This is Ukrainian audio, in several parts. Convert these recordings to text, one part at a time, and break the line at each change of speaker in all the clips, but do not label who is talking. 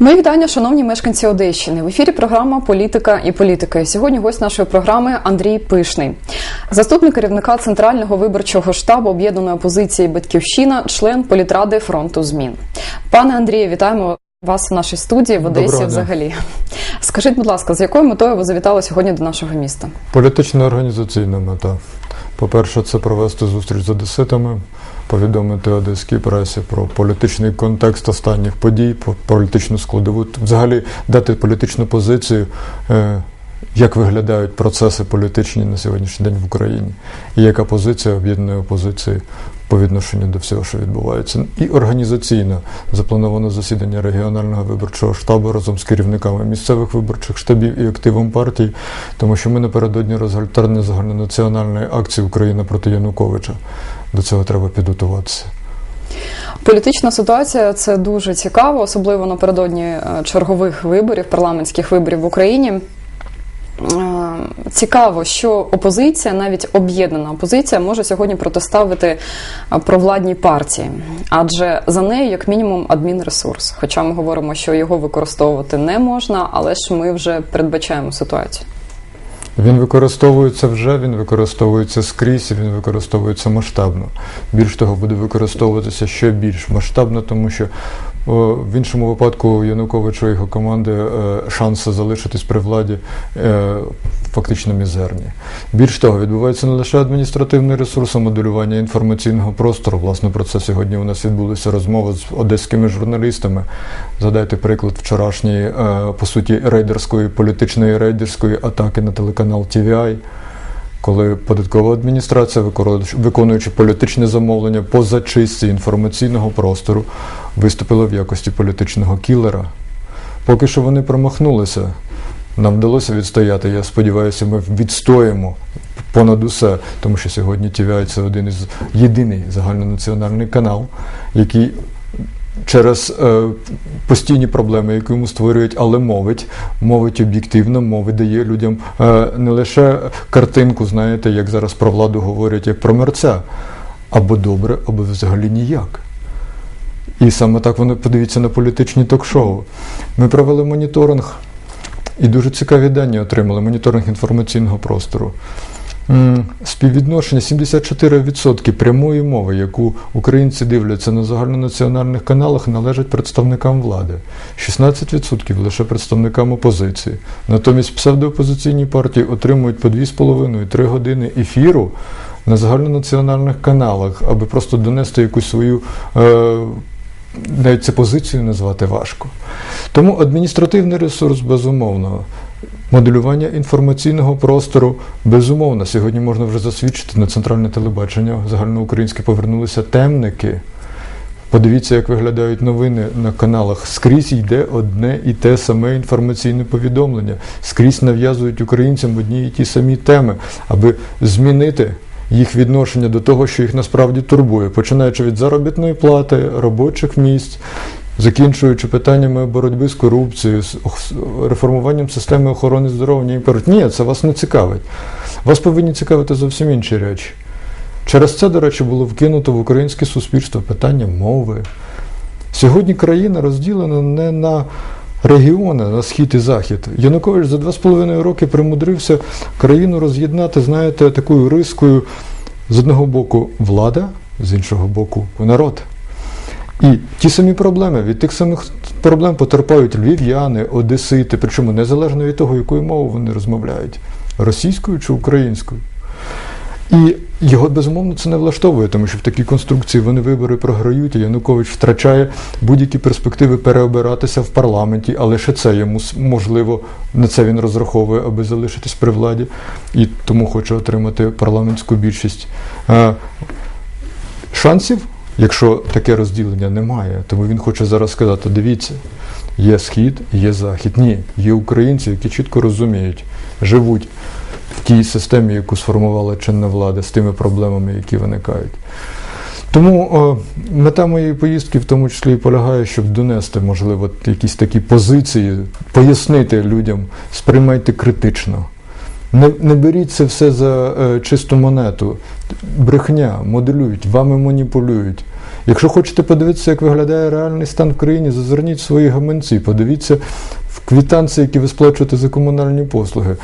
Мої вітання, шановні мешканці Одещини. В ефірі програма Політика і політика. Сьогодні гость нашої програми Андрій Пишний, заступник керівника центрального виборчого штабу об'єднаної опозиції Батьківщина, член політради фронту змін. Пане Андрію, вітаємо вас в нашій студії в Одесі.
Доброго.
Взагалі, скажіть, будь ласка, з якою метою ви завітали сьогодні до нашого міста?
Політична організаційна мета. По-перше, це провести зустріч з одеситами, повідомити одеській пресі про політичний контекст останніх подій, про політичну складову, взагалі дати політичну позицію, е, як виглядають процеси політичні на сьогоднішній день в Україні, і яка позиція об'єднаної опозиції по відношенню до всього, що відбувається. І організаційно заплановано засідання регіонального виборчого штабу разом з керівниками місцевих виборчих штабів і активом партій, тому що ми напередодні розгортання загальнонаціональної акції Україна проти Януковича. До цього треба підготуватися.
Політична ситуація це дуже цікаво, особливо напередодні е, чергових виборів, парламентських виборів в Україні. Цікаво, що опозиція, навіть об'єднана опозиція, може сьогодні протиставити провладній партії, адже за нею, як мінімум, адмінресурс. Хоча ми говоримо, що його використовувати не можна, але ж ми вже передбачаємо ситуацію.
Він використовується вже, він використовується скрізь, він використовується масштабно. Більш того, буде використовуватися ще більш масштабно, тому що в іншому випадку Януковича і його команди е, шанси залишитись при владі е, фактично мізерні. Більш того, відбувається не лише адміністративний ресурс, а моделювання інформаційного простору. Власне, про це сьогодні у нас відбулися розмови з одеськими журналістами. Згадайте приклад вчорашньої, е, по суті, рейдерської політичної рейдерської атаки на телеканал TVI, коли податкова адміністрація, виконуючи- політичне замовлення по зачистці інформаційного простору, виступила в якості політичного кілера. Поки що вони промахнулися. Нам вдалося відстояти. Я сподіваюся, ми відстоїмо понад усе, тому що сьогодні TVI – це один із єдиний загальнонаціональний канал, який через е, постійні проблеми, які йому створюють, але мовить, мовить об'єктивно, мовить, дає людям е, не лише картинку, знаєте, як зараз про владу говорять, як про мерця, або добре, або взагалі ніяк. І саме так вони подивіться на політичні ток-шоу. Ми провели моніторинг і дуже цікаві дані отримали. Моніторинг інформаційного простору. Співвідношення 74% прямої мови, яку українці дивляться на загальнонаціональних каналах, належать представникам влади, 16% лише представникам опозиції. Натомість псевдоопозиційні партії отримують по 2,5-3 години ефіру на загальнонаціональних каналах, аби просто донести якусь свою. Е- навіть це позицію назвати важко. Тому адміністративний ресурс, безумовно, моделювання інформаційного простору, безумовно, сьогодні можна вже засвідчити на центральне телебачення загальноукраїнське повернулися темники. Подивіться, як виглядають новини на каналах. Скрізь йде одне і те саме інформаційне повідомлення. Скрізь нав'язують українцям одні і ті самі теми, аби змінити їх відношення до того, що їх насправді турбує, починаючи від заробітної плати, робочих місць, закінчуючи питаннями боротьби з корупцією, з реформуванням системи охорони здоров'я. І кажуть, ні, це вас не цікавить. Вас повинні цікавити зовсім інші речі. Через це, до речі, було вкинуто в українське суспільство питання мови. Сьогодні країна розділена не на регіони, на схід і захід. Янукович за два з половиною роки примудрився країну роз'єднати, знаєте, такою рискою з одного боку влада, з іншого боку народ. І ті самі проблеми, від тих самих проблем потерпають львів'яни, одесити, причому незалежно від того, якою мовою вони розмовляють російською чи українською. І його безумовно це не влаштовує, тому що в такій конструкції вони вибори програють, і Янукович втрачає будь-які перспективи переобиратися в парламенті, а лише це йому можливо на це він розраховує, аби залишитись при владі, і тому хоче отримати парламентську більшість. Е, Шансів, якщо таке розділення немає, тому він хоче зараз сказати: дивіться, є схід, є захід. Ні, є українці, які чітко розуміють, живуть в тій системі, яку сформувала чинна влада, з тими проблемами, які виникають. Тому мета моєї поїздки в тому числі і полягає, щоб донести, можливо, якісь такі позиції, пояснити людям, сприймайте критично. Не, не беріть це все за е, чисту монету. Брехня, моделюють, вами маніпулюють. Якщо хочете подивитися, як виглядає реальний стан в країні, зазирніть свої гаманці, подивіться в квітанції, які ви сплачуєте за комунальні послуги.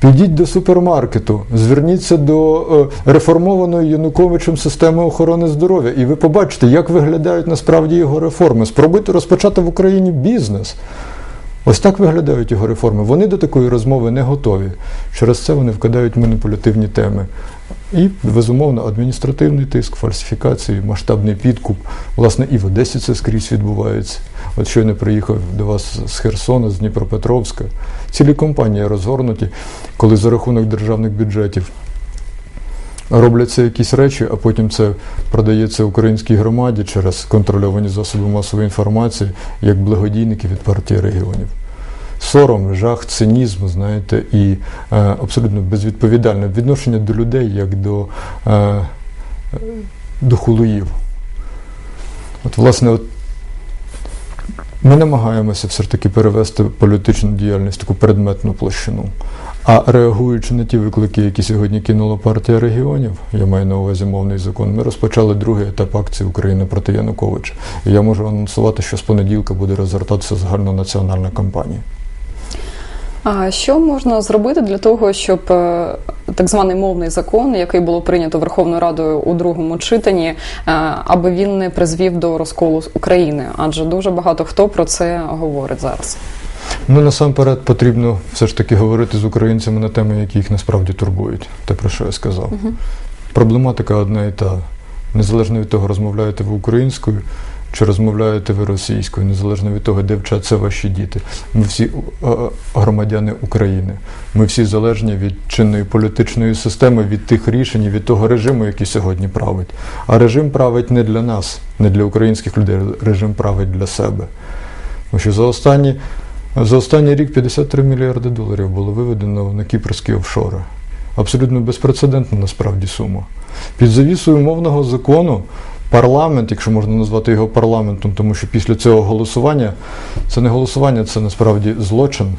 Підіть до супермаркету, зверніться до е, реформованої Януковичем системи охорони здоров'я, і ви побачите, як виглядають насправді його реформи. Спробуйте розпочати в Україні бізнес. Ось так виглядають його реформи. Вони до такої розмови не готові. Через це вони вкидають маніпулятивні теми. І, безумовно, адміністративний тиск, фальсифікації, масштабний підкуп. Власне, і в Одесі це скрізь відбувається. От щойно приїхав до вас з Херсона, з Дніпропетровська. Цілі компанії розгорнуті, коли за рахунок державних бюджетів робляться якісь речі, а потім це продається українській громаді через контрольовані засоби масової інформації, як благодійники від партії регіонів. Сором, жах, цинізм, знаєте, і е, абсолютно безвідповідальне відношення до людей як до, е, до хулуїв. От, власне, от ми намагаємося все ж таки перевести політичну діяльність таку предметну площину. А реагуючи на ті виклики, які сьогодні кинула партія регіонів, я маю на увазі мовний закон, ми розпочали другий етап акції України проти Януковича. І я можу анонсувати, що з понеділка буде розгортатися загальнонаціональна кампанія.
А що можна зробити для того, щоб е, так званий мовний закон, який було прийнято Верховною Радою у другому читанні, е, аби він не призвів до розколу України? Адже дуже багато хто про це говорить зараз.
Ну насамперед потрібно все ж таки говорити з українцями на теми, які їх насправді турбують. Те, про що я сказав.
Угу.
Проблематика одна і та. Незалежно від того, розмовляєте ви українською чи розмовляєте ви російською, незалежно від того, де вчаться ваші діти. Ми всі е, громадяни України. Ми всі залежні від чинної політичної системи, від тих рішень, від того режиму, який сьогодні править. А режим править не для нас, не для українських людей, режим править для себе. Тому що за останні. За останній рік 53 мільярди доларів було виведено на кіпрські офшори. Абсолютно безпрецедентна насправді сума. Під завісою мовного закону парламент, якщо можна назвати його парламентом, тому що після цього голосування це не голосування, це насправді злочин.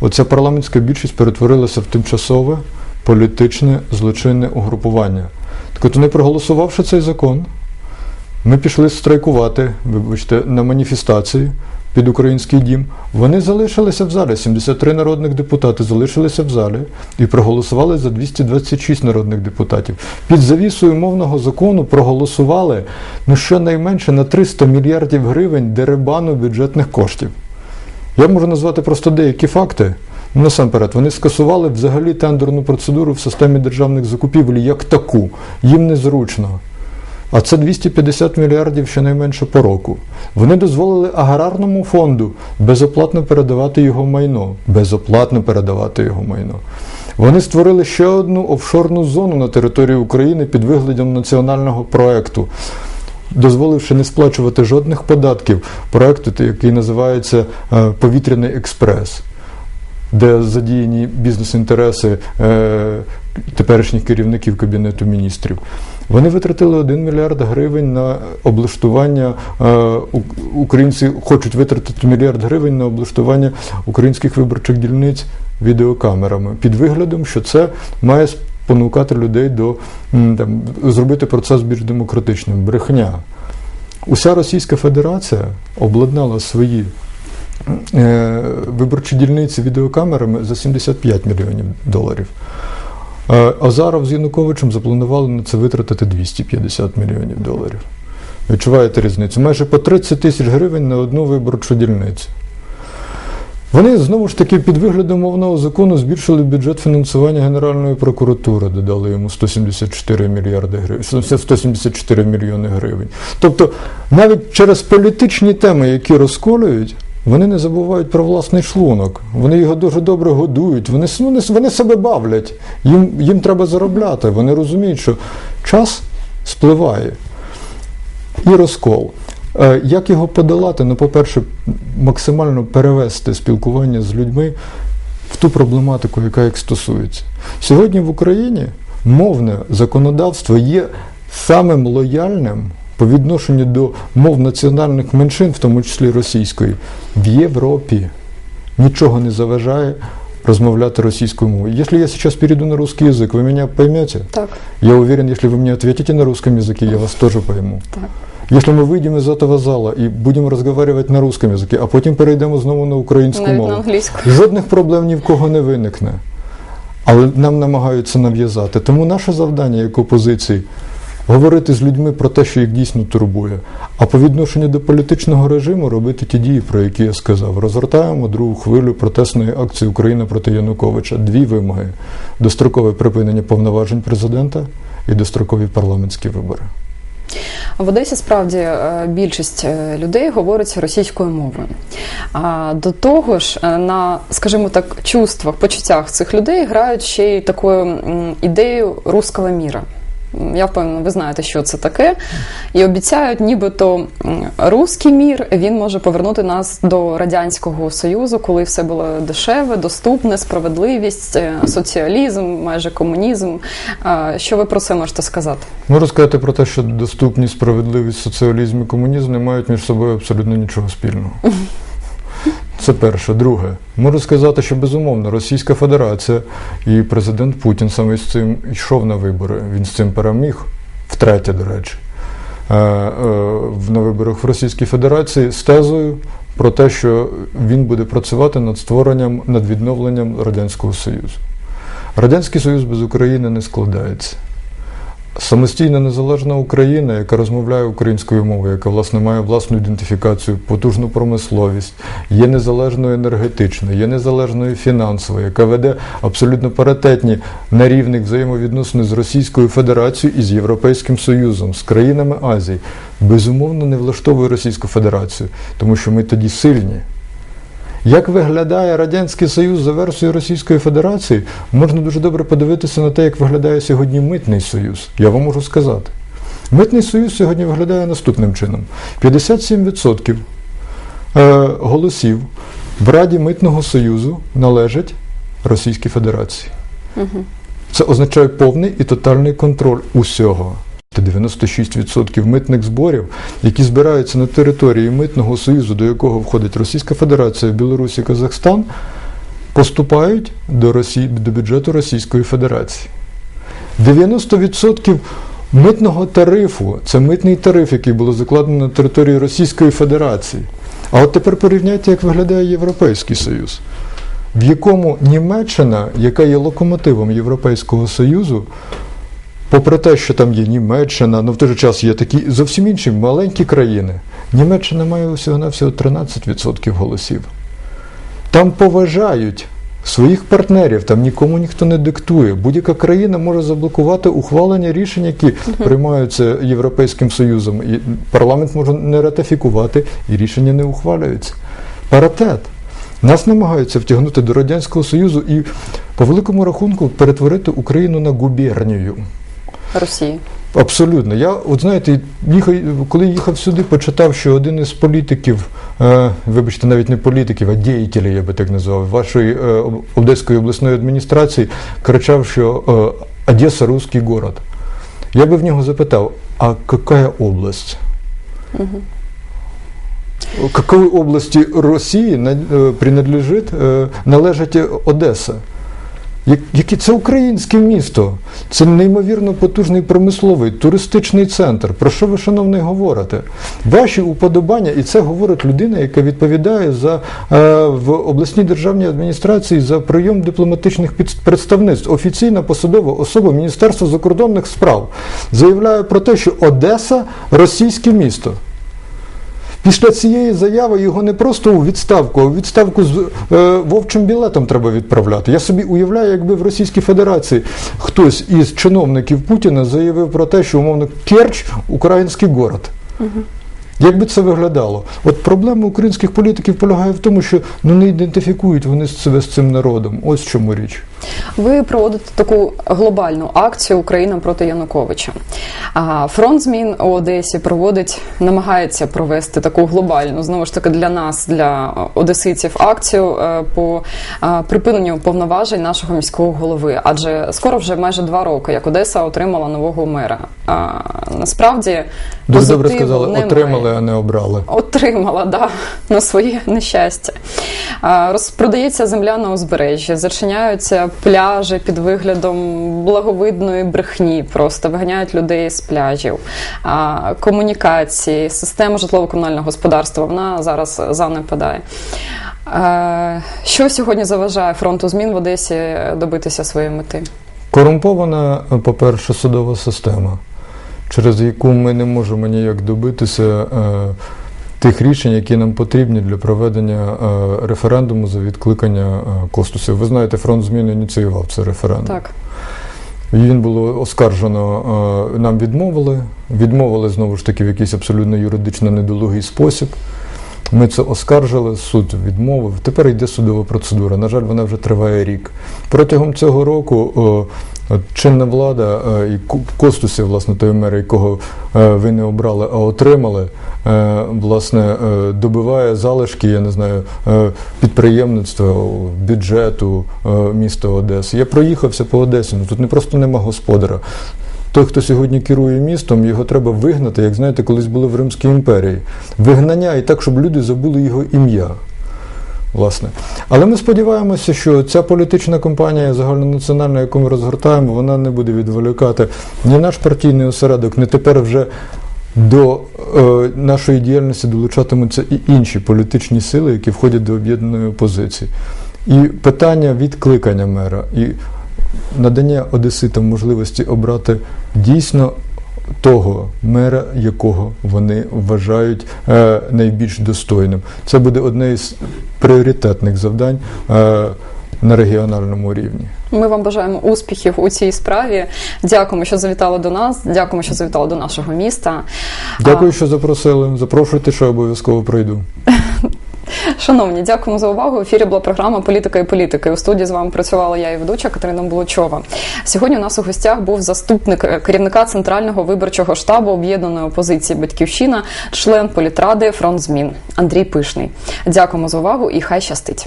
Оця парламентська більшість перетворилася в тимчасове політичне злочинне угрупування. Так от вони проголосувавши цей закон, ми пішли страйкувати, вибачте, на маніфестації під український дім, вони залишилися в залі. 73 народних депутати залишилися в залі і проголосували за 226 народних депутатів. Під завісою мовного закону проголосували ну щонайменше на 300 мільярдів гривень деребану бюджетних коштів. Я можу назвати просто деякі факти. Ну, насамперед, вони скасували взагалі тендерну процедуру в системі державних закупівель як таку. Їм незручно. А це 250 мільярдів щонайменше по року. Вони дозволили аграрному фонду безоплатно передавати його майно. Безоплатно передавати його майно. Вони створили ще одну офшорну зону на території України під виглядом національного проекту. Дозволивши не сплачувати жодних податків проекту, який називається е, Повітряний експрес, де задіяні бізнес-інтереси е, теперішніх керівників Кабінету міністрів. Вони витратили 1 мільярд гривень на облаштування е, українці хочуть витратити мільярд гривень на облаштування українських виборчих дільниць відеокамерами під виглядом, що це має спонукати людей до там, зробити процес більш демократичним. Брехня. Уся Російська Федерація обладнала свої е, виборчі дільниці відеокамерами за 75 мільйонів доларів. Азаров з Януковичем запланували на це витратити 250 мільйонів доларів. Відчуваєте різницю? Майже по 30 тисяч гривень на одну виборчу дільницю. Вони знову ж таки під виглядом мовного закону збільшили бюджет фінансування Генеральної прокуратури, додали йому 174 мільярди гривень, 174 мільйони гривень. Тобто навіть через політичні теми, які розколюють, вони не забувають про власний шлунок, вони його дуже добре годують, вони вони, вони себе бавлять, їм, їм треба заробляти. Вони розуміють, що час спливає і розкол. Е, як його подолати? Ну, по-перше, максимально перевести спілкування з людьми в ту проблематику, яка їх стосується. Сьогодні в Україні мовне законодавство є самим лояльним по відношенню до мов національних меншин, в тому числі російської, в Європі нічого не заважає розмовляти російською мовою. Якщо я сейчас перейду на русский язык, вы меня поймете?
Так,
Я уверен, если вы мне ответите на русском языке, я вас тоже пойму.
так.
Если мы выйдем из этого зала і будемо разговаривать на русском языке, а потім перейдемо знову на українську
Навіть
мову,
на англійську.
жодних проблем ні в кого не виникне. Але нам намагаються нав'язати. Тому наше завдання як опозиції говорити з людьми про те, що їх дійсно турбує. А по відношенню до політичного режиму робити ті дії, про які я сказав. Розгортаємо другу хвилю протестної акції Україна проти Януковича. Дві вимоги: дострокове припинення повноважень президента і дострокові парламентські вибори.
В Одесі справді е, більшість е, людей говорить російською мовою. А до того ж, е, на, скажімо так, чувствах, почуттях цих людей грають ще й такою м, ідеєю руского міра. Я впевнена, ви знаєте, що це таке. І обіцяють, нібито руський мір він може повернути нас до радянського союзу, коли все було дешеве, доступне, справедливість, е, соціалізм, майже комунізм. Що ви про це можете сказати?
Можу сказати про те, що доступність, справедливість, соціалізм і комунізм не мають між собою абсолютно нічого спільного. Це перше. Друге, можу сказати, що безумовно Російська Федерація і президент Путін саме з цим йшов на вибори. Він з цим переміг втретє, до речі, е, е, на виборах в Російській Федерації з тезою про те, що він буде працювати над створенням, над відновленням Радянського Союзу. Радянський Союз без України не складається. Самостійна незалежна Україна, яка розмовляє українською мовою, яка власне має власну ідентифікацію, потужну промисловість, є незалежною енергетичною, є незалежною фінансовою, яка веде абсолютно паритетні на рівних взаємовідносини з Російською Федерацією і з Європейським Союзом, з країнами Азії, безумовно не влаштовує Російську Федерацію, тому що ми тоді сильні. Як виглядає Радянський Союз за версією Російської Федерації, можна дуже добре подивитися на те, як виглядає сьогодні Митний Союз. Я вам можу сказати. Митний Союз сьогодні виглядає наступним чином: 57% е, голосів в Раді Митного Союзу належать Російській Федерації. Це означає повний і тотальний контроль усього. Це 96% митних зборів, які збираються на території митного союзу, до якого входить Російська Федерація, Білорусь і Казахстан, поступають до, Росії, до бюджету Російської Федерації. 90% митного тарифу це митний тариф, який було закладено на території Російської Федерації. А от тепер порівняйте, як виглядає Європейський Союз, в якому Німеччина, яка є локомотивом Європейського Союзу, попри те, що там є Німеччина, але в той же час є такі зовсім інші маленькі країни, Німеччина має всього на всього 13% голосів. Там поважають своїх партнерів, там нікому ніхто не диктує. Будь-яка країна може заблокувати ухвалення рішень, які приймаються Європейським Союзом. І парламент може не ратифікувати, і рішення не ухвалюються. Паритет. Нас намагаються втягнути до Радянського Союзу і по великому рахунку перетворити Україну на губернію.
Росії.
Абсолютно. Я, от знаєте, їхав, коли їхав сюди, почитав, що один із політиків, е, вибачте, навіть не політиків, а діятелів, я би так назвав, вашої е, Одеської обласної адміністрації кричав, що е, Одеса русський город. Я би в нього запитав, а яка область? Какой області Росії е, принадлежить, е, належить Одеса? Як- Яке це українське місто, це неймовірно потужний промисловий туристичний центр. Про що ви, шановний, говорите? Ваші уподобання, і це говорить людина, яка відповідає за е, в обласній державній адміністрації за прийом дипломатичних представництв. Офіційна посадова особа Міністерства закордонних справ заявляє про те, що Одеса російське місто. Після цієї заяви його не просто у відставку, а у відставку з е, вовчим білетом треба відправляти. Я собі уявляю, якби в Російській Федерації хтось із чиновників Путіна заявив про те, що умовно Керч український город. Як би це виглядало? От проблема українських політиків полягає в тому, що ну не ідентифікують вони себе з цим народом. Ось в чому річ.
Ви проводите таку глобальну акцію Україна проти Януковича. Фронт змін у Одесі проводить, намагається провести таку глобальну знову ж таки для нас, для одеситів, акцію е, по припиненню повноважень нашого міського голови. Адже скоро вже майже два роки, як Одеса отримала нового мера. А насправді
Дуже добре сказали,
немає.
отримали, а не обрали.
Отримала, да, на своє нещастя. Розпродається земля на узбережжі, зачиняються пляжі під виглядом благовидної брехні, просто виганяють людей з пляжів. А, Комунікації, система житлово-комунального господарства, вона зараз занепадає. Що сьогодні заважає фронту змін в Одесі добитися своєї мети?
Корумпована, по-перше, судова система, через яку ми не можемо ніяк добитися е, тих рішень, які нам потрібні для проведення е, референдуму за відкликання е, Костусів. Ви знаєте, фронт змін ініціював цей референдум.
Так.
Він було оскаржено, е, нам відмовили. Відмовили знову ж таки в якийсь абсолютно юридично недолугий спосіб. Ми це оскаржили, суд відмовив. Тепер йде судова процедура. На жаль, вона вже триває рік. Протягом цього року чинна влада е, і Ку- власне, той мер, якого е, ви не обрали, а отримали, е, власне, е, добиває залишки, я не знаю, е, підприємництва, бюджету е, міста Одеси. Я проїхався по Одесі, ну тут не просто нема господара. Той, хто сьогодні керує містом, його треба вигнати, як знаєте, колись були в Римській імперії. Вигнання і так, щоб люди забули його ім'я. Власне. Але ми сподіваємося, що ця політична кампанія загальнонаціональна, яку ми розгортаємо, вона не буде відволікати ні наш партійний осередок, ні тепер вже до е, нашої діяльності долучатимуться і інші політичні сили, які входять до об'єднаної опозиції. І питання відкликання мера і надання одеситам можливості обрати дійсно того мера, якого вони вважають е, найбільш достойним. Це буде одне із пріоритетних завдань е, на регіональному рівні.
Ми вам бажаємо успіхів у цій справі. Дякуємо, що завітали до нас. Дякуємо, що завітали до нашого міста.
Дякую, що запросили. Запрошуйте, що обов'язково прийду.
Шановні, дякуємо за увагу. В ефірі була програма Політика і політики. У студії з вами працювала я і ведуча Катерина Булучова. Сьогодні у нас у гостях був заступник е, керівника центрального виборчого штабу об'єднаної опозиції Батьківщина, член політради Фронт змін Андрій Пишний. Дякуємо за увагу і хай щастить.